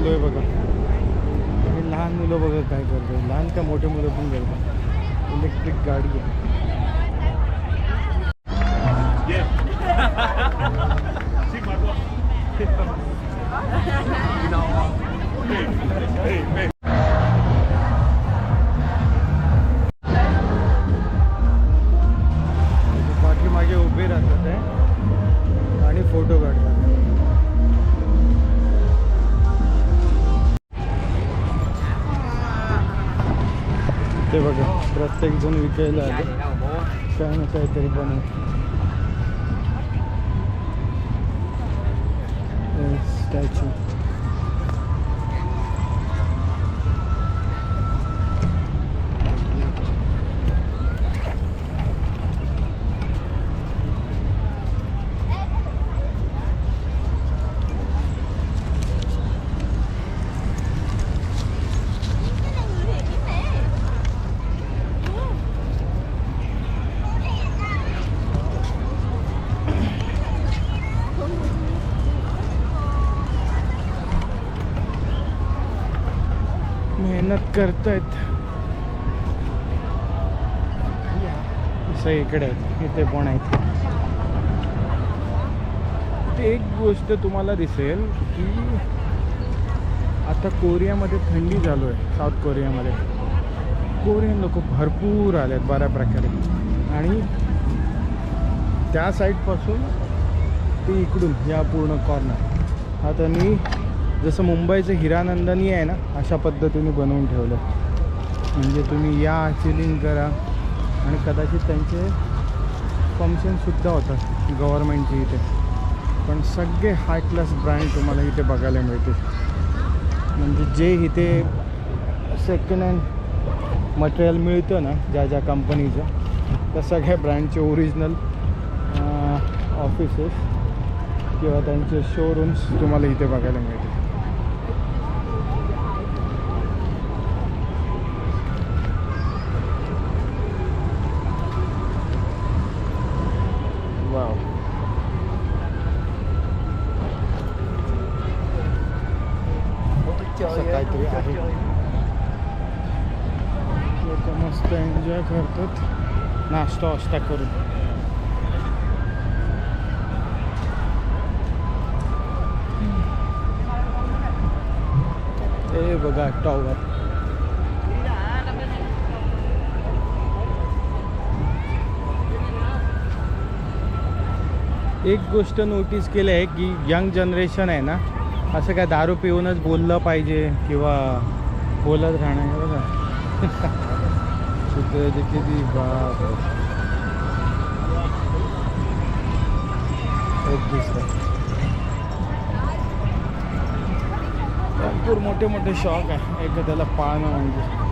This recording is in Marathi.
चालू आहे बघा. हे लहान मुलं बघा काय करतात लहान का मोठे मुलं पण करतात. इलेक्ट्रिक गाडी आहे. ते बघा प्रत्येक जण विकायला आले. काय ना काहीतरी बनव स्टॅच्यू. मेहनत करत आहेत इकडे आहेत इथे पण आहेत ते एक गोष्ट तुम्हाला दिसेल की आता कोरियामध्ये थंडी चालू आहे साऊथ कोरियामध्ये. कोरियन लोक भरपूर आले आहेत बऱ्या प्रकारे. आणि त्या साईडपासून ते इकडून या पूर्ण कॉर्नर आता मी जसं मुंबईचं हिरानंदनी आहे ना अशा पद्धतीने बनवून ठेवलं. म्हणजे तुम्ही या चिलिंग करा. आणि कदाचित त्यांचे फंक्शनसुद्धा होतात गव्हर्मेंटचे इथे. पण सगळे हाय क्लास ब्रँड तुम्हाला इथे बघायला मिळतील. म्हणजे जे इथे सेकंड हँड मटेरियल मिळतं ना ज्या ज्या कंपनीचं त्या सगळ्या ब्रँडचे ओरिजिनल ऑफिसेस किंवा त्यांचे शोरूम्स तुम्हाला इथे बघायला मिळतील. काहीतरी आहे. लोक मस्त एन्जॉय करतात. नाश्ता वाश्ता करून. बघा टॉवर एक गोष्ट नोटीस केली आहे की यंग जनरेशन आहे ना असं काय दारू पिऊनच बोललं पाहिजे किंवा बोलत राहणं हे बघा. शुद्ध किती बाप एक दुसरं. भरपूर मोठे मोठे शॉक आहे. एक त्याला पाळणं म्हणजे.